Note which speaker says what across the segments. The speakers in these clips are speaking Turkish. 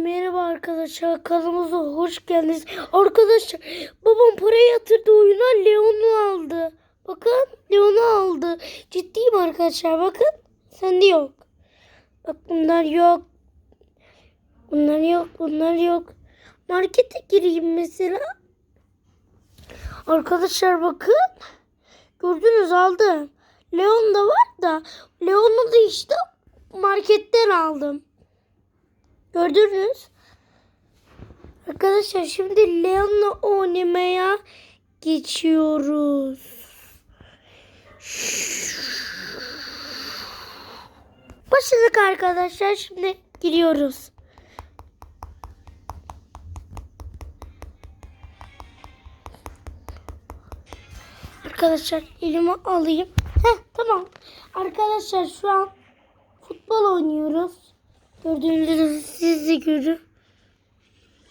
Speaker 1: Merhaba arkadaşlar kanalımıza hoş geldiniz. Arkadaşlar babam parayı yatırdı oyuna Leon'u aldı. Bakın Leon'u aldı. Ciddiyim arkadaşlar bakın. Sende yok. Bak bunlar yok. Bunlar yok bunlar yok. Markete gireyim mesela. Arkadaşlar bakın. Gördünüz aldım. Leon da var da Leon'u da işte marketten aldım. Gördünüz. Arkadaşlar şimdi Leon'la oynamaya geçiyoruz. Başladık arkadaşlar. Şimdi giriyoruz. Arkadaşlar elime alayım. Heh tamam. Arkadaşlar şu an futbol oynuyoruz. Gördüğünüz gibi siz de görün.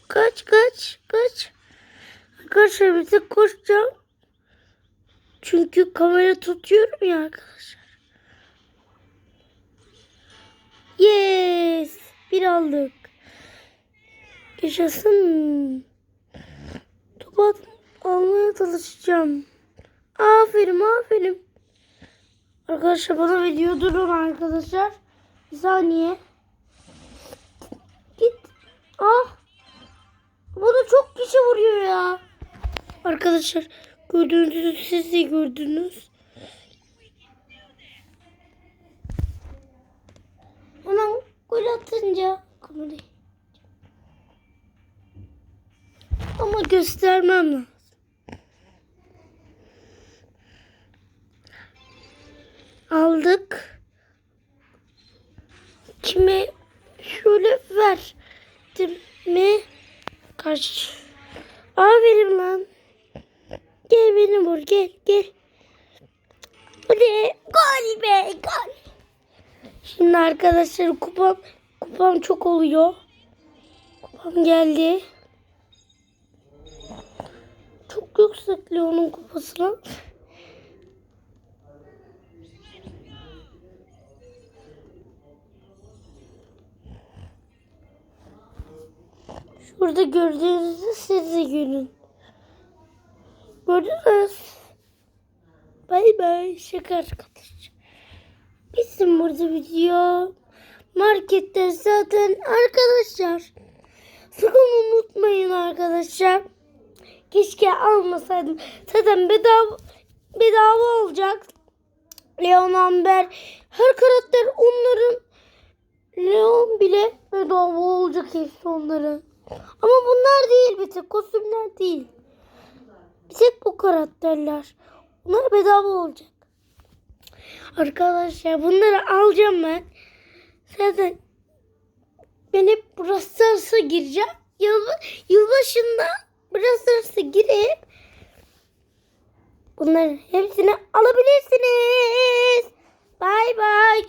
Speaker 1: Kaç kaç kaç. Arkadaşlar bir tek koşacağım. Çünkü kamera tutuyorum ya arkadaşlar. Yes. Bir aldık. Yaşasın. Topu almaya çalışacağım. Aferin aferin. Arkadaşlar bana video durun arkadaşlar. Bir saniye. Arkadaşlar gördüğünüzü siz de gördünüz. Hemen gol atınca kamerayı. Ama göstermem lazım. Aldık. Kime şöyle verdim mi? Kaç. Aferin lan. Gel beni vur gel gel. Hadi gol be gol. Şimdi arkadaşlar kupam kupam çok oluyor. Kupam geldi. Çok yüksek Leon'un kupasına. Şurada gördüğünüzü siz de görün. Gördünüz. Bay bay. Şaka arkadaşlar. Bizim burada video. Markette zaten arkadaşlar. Sakın unutmayın arkadaşlar. Keşke almasaydım. Zaten bedava, bedava olacak. Leon Amber. Her karakter onların Leon bile bedava olacak hepsi onların. Ama bunlar değil bir tek kostümler değil. Bir bu karakterler. Bunlar bedava olacak. Arkadaşlar bunları alacağım ben. Zaten ben hep Brawl Stars'a gireceğim. Yıl, yılbaşında Brawl Stars'a girip bunların hepsini alabilirsiniz. Bay bay.